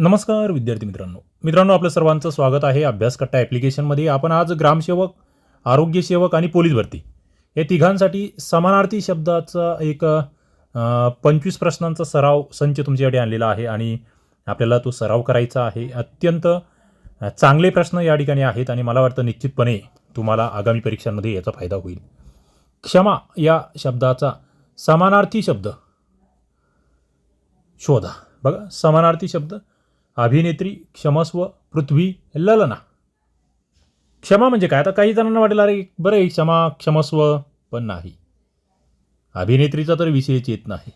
नमस्कार विद्यार्थी मित्रांनो. मित्रांनो आपलं सर्वांचं स्वागत आहे अभ्यासकट्टा ॲप्लिकेशनमध्ये आपण आज ग्रामसेवक आरोग्यसेवक आणि पोलीस भरती. या तिघांसाठी समानार्थी शब्दाचा एक पंचवीस प्रश्नांचा सराव संच तुमच्याकडे आणलेला आहे आणि आपल्याला तो सराव करायचा आहे. अत्यंत चांगले प्रश्न या ठिकाणी आहेत आणि मला वाटतं निश्चितपणे तुम्हाला आगामी परीक्षांमध्ये याचा फायदा होईल. क्षमा या शब्दाचा समानार्थी शब्द शोधा. बघा समानार्थी शब्द अभिनेत्री क्षमस्व पृथ्वी ललना. क्षमा म्हणजे काय? आता काही जणांना वाटेल अरे बरं आहे क्षमा क्षमस्व. पण नाही. अभिनेत्रीचा तर विषयच येत नाही.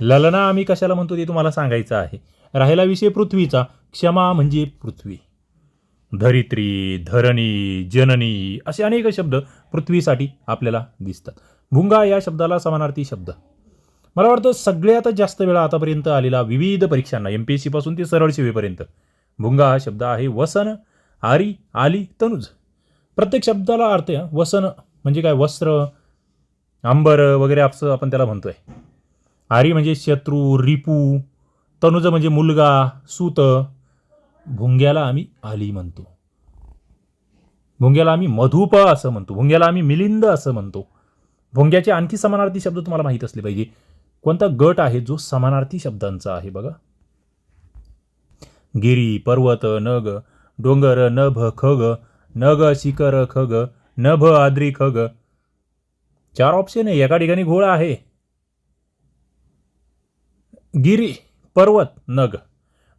ललना आम्ही कशाला म्हणतो ते तुम्हाला सांगायचं आहे. राहिला विषय पृथ्वीचा. क्षमा म्हणजे पृथ्वी. धरित्री धरणी जननी असे अनेक शब्द पृथ्वीसाठी आपल्याला दिसतात. भुंगा या शब्दाला समानार्थी शब्द. मला वाटतं सगळ्यात जास्त वेळा आतापर्यंत आलेला विविध परीक्षांना एम पी एस सीपासून ते सरळ सेवेपर्यंत भुंगा हा शब्द आहे वसन आरी आली तनुज. प्रत्येक शब्दाला अर्थ वसन म्हणजे काय? वस्त्र आंबर वगैरे असं आपण त्याला म्हणतोय. आरी म्हणजे शत्रू रिपू तनुज म्हणजे मुलगा सूत. भुंग्याला आम्ही आली म्हणतो. भुंग्याला आम्ही मधुप असं म्हणतो. भुंग्याला आम्ही मिलिंद असं म्हणतो. भुंग्याचे आणखी समानार्थी शब्द तुम्हाला माहीत असले पाहिजे. कोणता गट आहे जो समानार्थी शब्दांचा आहे बघा? गिरी पर्वत नग डोंगर नभ खग नग शिखर खग नभ आद्री खग. चार ऑप्शन आहे. एका ठिकाणी घोळा आहे. गिरी पर्वत नग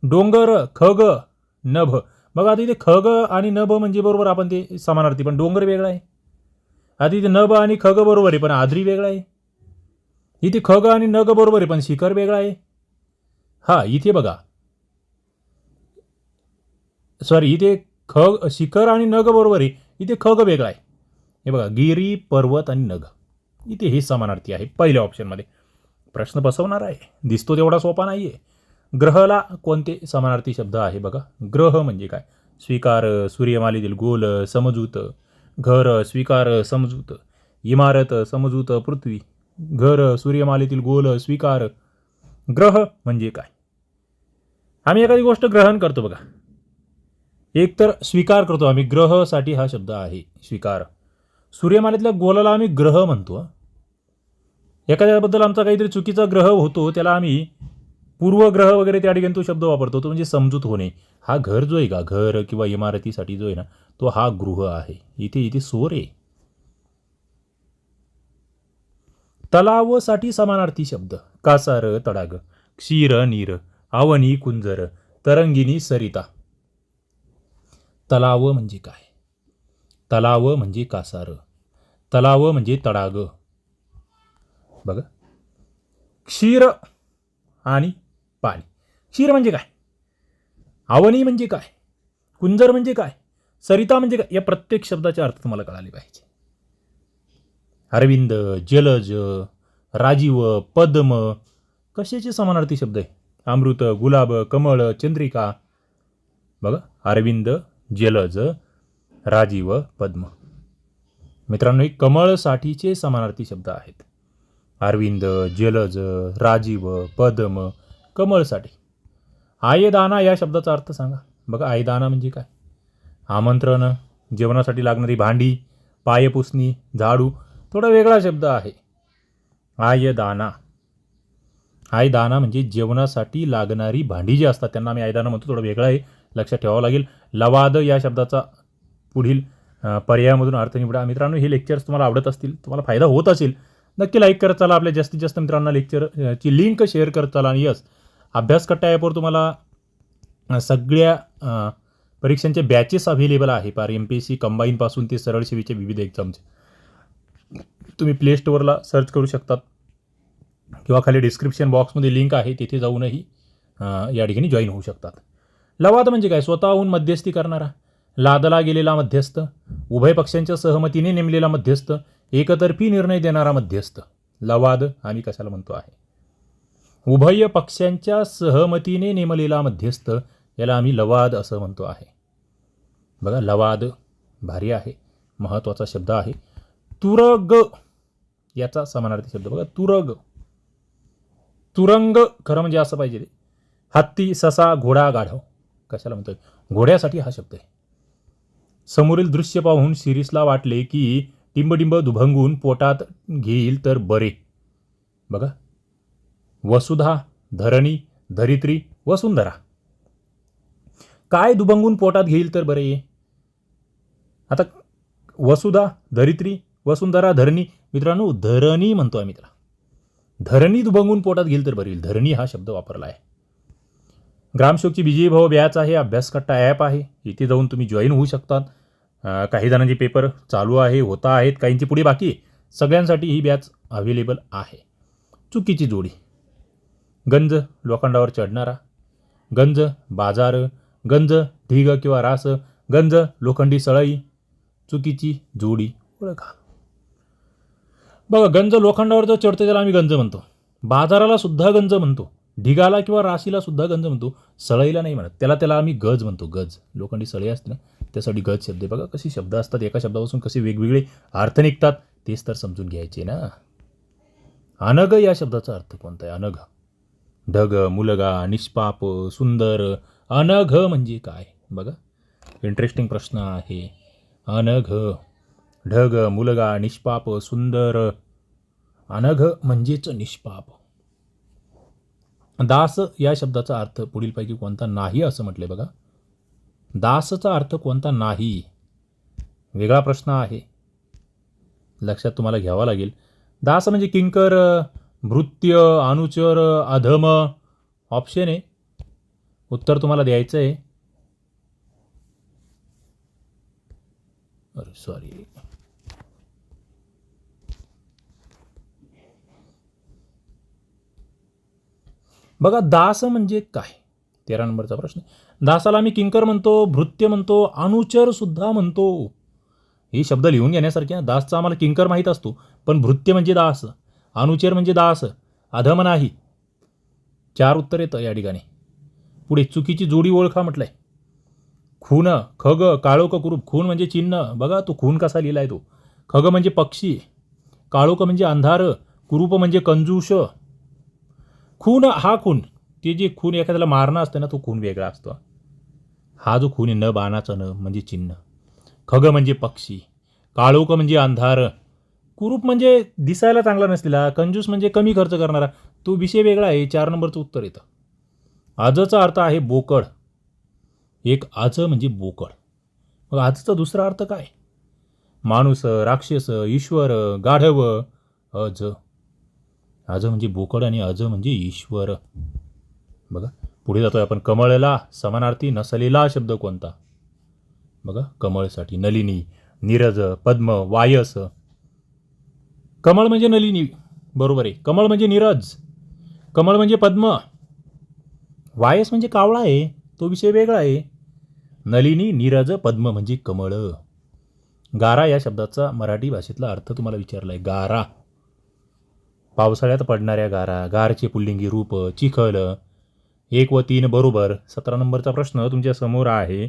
डोंगर खग नभ. बघा आता इथे खग आणि नभ म्हणजे बरोबर आपण ते समानार्थी पण डोंगर वेगळा आहे. आता इथे नभ आणि खग बरोबर आहे पण आद्री वेगळा आहे. इथे खग आणि नग बरोबर आहे पण शिखर वेगळा आहे. हा इथे बघा. सॉरी इथे खग शिखर आणि नग बरोबर आहे. इथे खग वेगळा आहे. हे बघा गिरी पर्वत आणि नग. इथे हे समानार्थी आहे पहिल्या ऑप्शनमध्ये प्रश्न बसवणार आहे. दिसतो तेवढा सोपा नाही आहे ग्रहला कोणते समानार्थी शब्द आहे बघा. ग्रह म्हणजे काय? स्वीकार सूर्यमालेतील गोल समजूत. घर स्वीकार समजूत. इमारत समजूत पृथ्वी. घर सूर्यमालेतील गोल स्वीकार ग्रह म्हणजे काय? आम्ही एखादी गोष्ट ग्रहण करतो बघा. एक तर स्वीकार करतो आम्ही. ग्रहसाठी हा शब्द आहे स्वीकार. सूर्यमालेतल्या गोलाला आम्ही ग्रह म्हणतो एखाद्याबद्दल आमचा काहीतरी चुकीचा ग्रह होतो त्याला आम्ही पूर्वग्रह वगैरे त्या ठिकाणी तो शब्द वापरतो तो म्हणजे समजूत होणे. हा घर जो आहे का? घर किंवा इमारतीसाठी जो आहे ना तो हा गृह आहे. इथे इथे सोर. आहे तलावसाठी समानार्थी शब्द. कासार तडाग. क्षीर नीर. आवनी कुंजर. तरंगिनी सरिता. तलाव म्हणजे काय? तलाव म्हणजे कासार. तलाव म्हणजे तडाग. बघा. क्षीर आणि पाणी. क्षीर म्हणजे काय? आवनी म्हणजे काय? कुंजर म्हणजे काय? सरिता म्हणजे काय? या प्रत्येक शब्दाचे अर्थ तुम्हाला कळाले पाहिजे. अरविंद जलज राजीव पद्म कशाचे समानार्थी शब्द आहे? अमृत गुलाब कमळ चंद्रिका. बघा अरविंद जलज राजीव पद्म. मित्रांनो हे कमळसाठीचे समानार्थी शब्द आहेत. अरविंद जलज राजीव पद्म कमळसाठी. आयदाना या शब्दाचा अर्थ सांगा. बघा आयदाना म्हणजे काय? आमंत्रण जेवणासाठी लागणारी भांडी पायपुसणी झाडू थोडा वेगळा शब्द आहे. आयदाना. आयदाना म्हणजे जेवणासाठी लागणारी भांडी जी असतात त्यांना आम्ही आयदाना म्हणतो. थोडं वेगळं आहे. लक्षात ठेवावं लागेल. लवाद या शब्दाचा पुढील पर्यायामधून अर्थ निवडा. मित्रांनो हे लेक्चर्स तुम्हाला आवडत असतील तुम्हाला फायदा होत असेल नक्की लाईक करत चला. आपल्या जास्तीत जास्त मित्रांना लेक्चरची लिंक शेअर करत चला. आणि यस अभ्यास कट्टा ॲपवर तुम्हाला सगळ्या परीक्षांचे बॅचेस अवेलेबल आहे. पार एम पी एस सी कंबाईनपासून ते सरळ सेवेचे विविध एक्झामचे तुम्ही प्ले स्टोअरला सर्च करू शकतात. किंवा खाली डिस्क्रिप्शन बॉक्समध्ये लिंक आहे तिथे जाऊनही या ठिकाणी जॉईन होऊ शकतात. लवाद म्हणजे काय? स्वतःहून मध्यस्थी करणारा लादला गेलेला मध्यस्थ उभय पक्षांच्या सहमतीने नेमलेला मध्यस्थ एकतर्फी निर्णय देणारा मध्यस्थ. लवाद आम्ही कशाला म्हणतो आहे? उभय पक्षांच्या सहमतीने नेमलेला मध्यस्थ याला आम्ही लवाद असं म्हणतो आहे. बघा लवाद भारी आहे महत्त्वाचा शब्द आहे. तुरग याचा समानार्थी शब्द. बघा तुरग. तुरंग खरं म्हणजे असं पाहिजे ते. हत्ती ससा घोडा गाढव. कशाला म्हणतोय? घोड्यासाठी हा शब्द आहे. समोरील दृश्य पाहून शिरीसला वाटले की टिंबडिंब दुभंगून पोटात घेईल तर बरे. बघा. वसुधा धरणी धरित्री वसुंधरा. काय दुभंगून पोटात घेईल तर बरे? आता वसुधा धरित्री वसुंधरा धरणी. मित्रांनो धरणी म्हणतो आम्ही त्याला. धरणी दुभंगून पोटात घेईल तर बरील धरणी हा शब्द वापरला आहे. ग्रामशोकची विजयी भाव बॅच आहे अभ्यासकट्टा ॲप आहे. इथे जाऊन तुम्ही जॉईन होऊ शकतात. काही जणांचे पेपर चालू आहे होता आहेत काहींची पुढे बाकी सगळ्यांसाठी ही बॅच अवेलेबल आहे. चुकीची जोडी. गंज लोखंडावर चढणारा. गंज बाजार. गंज ढिग किंवा रास. गंज लोखंडी सळई. चुकीची जोडी. ओळखा. बघा गंज लोखंडावर जर चढते त्याला आम्ही गंज म्हणतो. बाजाराला सुद्धा गंज म्हणतो. ढिगाला किंवा राशीला सुद्धा गंज म्हणतो. सळईला नाही म्हणत. त्याला त्याला आम्ही गज म्हणतो गज. लोखंडी सळई असते ना त्यासाठी गज शब्द आहे. बघा कशी शब्द असतात एका शब्दापासून कसे वेगवेगळे अर्थ निघतात तेच तर समजून घ्यायचे ना. अनघ या शब्दाचा अर्थ कोणता आहे? अनघ. ढग मुलगा निष्पाप सुंदर. अनघ म्हणजे काय? बघा इंटरेस्टिंग प्रश्न आहे. अनघ. ढग मुलगा निष्पाप सुंदर. अनघ म्हणजेच निष्पाप. दास या शब्दाचा अर्थ पुढीलपैकी कोणता नाही असं म्हटले बघा. दासचा अर्थ कोणता नाही? वेगळा प्रश्न आहे. लक्षात तुम्हाला घ्यावा लागेल. दास म्हणजे किंकर भृत्य अनुचर अधम. ऑप्शन आहे उत्तर तुम्हाला द्यायचं आहे अरे सॉरी बघा दास म्हणजे काय? तेरा नंबरचा प्रश्न. दासाला आम्ही किंकर म्हणतो भृत्य म्हणतो अनुचर सुद्धा म्हणतो. हे शब्द लिहून घेण्यासारखे दासचा आम्हाला किंकर माहीत असतो. पण भृत्य म्हणजे दास अनुचर म्हणजे दास अधम नाही. चार उत्तर येतं या ठिकाणी. पुढे चुकीची जोडी ओळखा म्हटलंय. खून खग काळोख कुरूप. खून म्हणजे चिन्ह. बघा तो खून कसा लिहिला आहे तो. खग म्हणजे पक्षी. काळोख म्हणजे अंधार. कुरूप म्हणजे कंजूष. खून हा खून. ते जे खून एखाद्याला मारणं असतं ना तो खून वेगळा असतो. हा जो खून आहे न बाणाचा न म्हणजे चिन्ह. खग म्हणजे पक्षी. काळोख म्हणजे अंधार. कुरूप म्हणजे दिसायला चांगला नसलेला कंजूस म्हणजे कमी खर्च करणारा. तो विषय वेगळा आहे चार नंबरचं उत्तर येतं. आजचा अर्थ आहे बोकड. एक आज म्हणजे बोकड. मग आजचा दुसरा अर्थ काय? माणूस राक्षस ईश्वर गाढव अज. अज म्हणजे बोकड आणि अज म्हणजे ईश्वर. बघा पुढे जातोय आपण कमळला समानार्थी नसलेला शब्द कोणता? बघा कमळसाठी नलिनी नीरज पद्म वायस. कमळ म्हणजे नलिनी बरोबर आहे. कमळ म्हणजे नीरज कमळ म्हणजे पद्म. वायस म्हणजे कावळा आहे तो विषय वेगळा आहे. नलिनी नीरज पद्म म्हणजे कमळ. गारा या शब्दाचा मराठी भाषेतला अर्थ तुम्हाला विचारला आहे गारा. पावसाळ्यात पडणाऱ्या गारा गारचे पुल्लिंगी रूप चिखल एक व तीन बरोबर. सतरा नंबरचा प्रश्न तुमच्यासमोर आहे.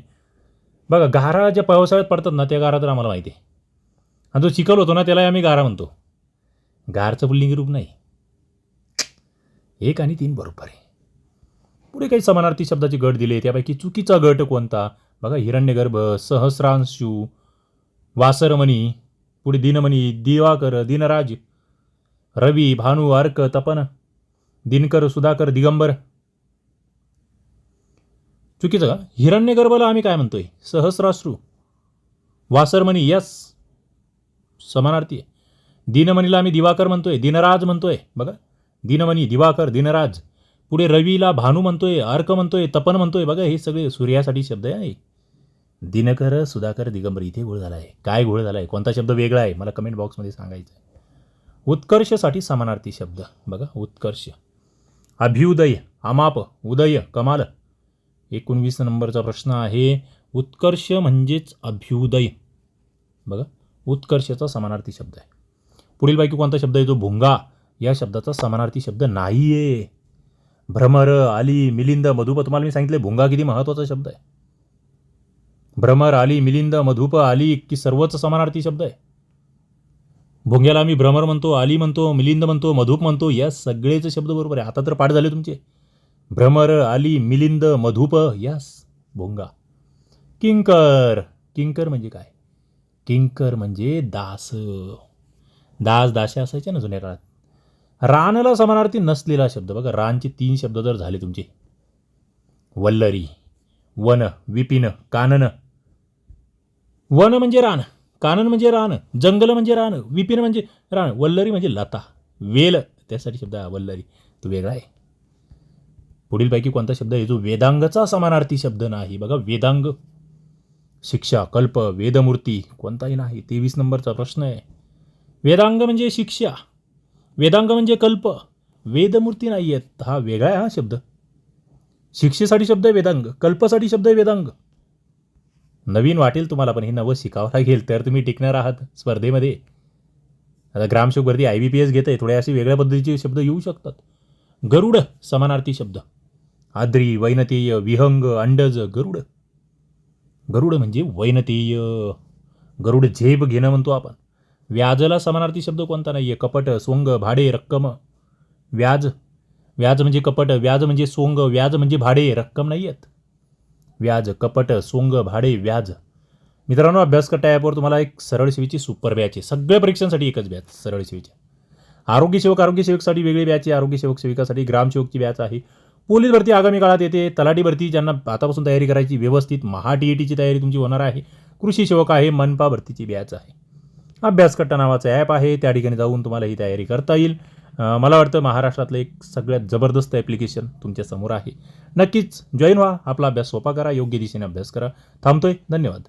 बघा गारा ज्या पावसाळ्यात पडतात ना त्या गारा तर आम्हाला माहिती आहे. आणि जो चिखल होतो ना त्याला आम्ही गारा म्हणतो. गारचं पुल्लिंगी रूप नाही. एक आणि तीन बरोबर आहे. पुढे काही समानार्थी शब्दाचे गट दिले त्यापैकी चुकीचा गट कोणता? बघा हिरण्यगर्भ सहस्रांशू वासरमणी पुढे दिनमणी दिवाकर दिनराज रवी भानू अर्क तपन दिनकर सुधाकर दिगंबर. चुकीचं का? हिरण्यगर्भला आम्ही काय म्हणतोय? सहस्राश्रू. वासरमणी यस. समानार्थी आहे. दिनमणीला आम्ही दिवाकर म्हणतोय दिनराज म्हणतोय. बघा. दिनमणी दिवाकर दिनराज. पुढे रवीला भानू म्हणतोय अर्क म्हणतोय तपन म्हणतोय. बघा हे सगळे सूर्यासाठी शब्द आहे दिनकर सुधाकर दिगंबर इथे घोळ झाला आहे काय घोळ झाला आहे कोणता शब्द वेगळा आहे? मला कमेंट बॉक्समध्ये सांगायचं आहे उत्कर्षसाठी समानार्थी शब्द. बघा उत्कर्ष. अभ्युदय अमाप उदय कमाल. एकोणवीस नंबरचा प्रश्न आहे उत्कर्ष म्हणजेच अभ्युदय. बघा उत्कर्षाचा समानार्थी शब्द आहे. पुढील पैकी कोणता शब्द आहे? जो भुंगा. या शब्दाचा समानार्थी शब्द नाही आहे भ्रमर आली मिलिंद मधुप. तुम्हाला मी सांगितले भुंगा किती महत्त्वाचा शब्द आहे. भ्रमर आली मिलिंद मधुप आली की सर्वच समानार्थी शब्द आहे. भोंग्याला आम्ही भ्रमर म्हणतो आली म्हणतो मिलिंद म्हणतो मधुप म्हणतो या सगळेच शब्द बरोबर आहे. आता तर पाठ झाले तुमचे. भ्रमर आली मिलिंद मधुप यस भोंगा. किंकर. किंकर म्हणजे काय? किंकर म्हणजे दास. दास दासे असायच्या ना जुन्या काळात. रानला समानार्थी नसलेला शब्द. बघा रानचे तीन शब्द जर झाले तुमचे. वल्लरी वन विपिन कानन. वन म्हणजे रान. कानन म्हणजे रान जंगल म्हणजे रान विपिन म्हणजे रान वल्लरी म्हणजे लता. वेल त्यासाठी शब्द वल्लरी. तो वेगळा आहे. पुढीलपैकी कोणता शब्द आहे? जो वेदांगचा समानार्थी शब्द नाही. बघा वेदांग शिक्षा कल्प वेदमूर्ती कोणताही नाही. तेवीस नंबरचा प्रश्न आहे. वेदांग म्हणजे शिक्षा. वेदांग म्हणजे कल्प. वेदमूर्ती नाही आहेत हा वेगळा आहे हा शब्द. शिक्षेसाठी शब्द आहे वेदांग. कल्पसाठी शब्द आहे वेदांग. नवीन वाटेल तुम्हाला पण हे नवं शिकावं लागेल. तर तुम्ही टिकणार आहात स्पर्धेमध्ये. आता ग्रामसेवक आय बी पी एस घेत आहे थोडे असे वेगळ्या पद्धतीचे शब्द येऊ शकतात. गरुड समानार्थी शब्द. आद्री वैनतेय विहंग अंडज गरुड. गरुड म्हणजे वैनतेय. गरुड झेप घेणं म्हणतो आपण. व्याजला समानार्थी शब्द कोणता नाही आहे कपट सोंग भाडे रक्कम. व्याज. व्याज म्हणजे कपट व्याज म्हणजे सोंग व्याज म्हणजे भाडे रक्कम नाही आहेत व्याज कपट सोंग भाडे व्याज. मित्रांनो अभ्यासकट्टा ॲपवर तुम्हाला एक सरळ सेवेची सुपर बॅच आहे. सगळ्या परीक्षांसाठी एकच बॅच सरळ सेवेची आरोग्य सेवक आरोग्य सेवकसाठी वेगळी बॅच आहे. आरोग्य सेवक सेविकासाठी ग्रामसेवकची बॅच आहे. पोलीस भरती आगामी काळात येते. तलाठी भरती ज्यांना आतापासून तयारी करायची व्यवस्थित महा टी ई टीची तयारी तुमची होणार आहे. कृषी सेवक आहे मनपा भरतीची बॅच आहे. अभ्यासकट्टा नावाचं ॲप आहे. त्या ठिकाणी जाऊन तुम्हाला ही तयारी करता येईल. मला वाटतं महाराष्ट्रातलं एक सगळ्यात जबरदस्त ॲप्लिकेशन तुमच्यासमोर आहे. नक्कीच जॉईन व्हा आपला अभ्यास सोपा करा योग्य दिशेने अभ्यास करा. थांबतोय धन्यवाद.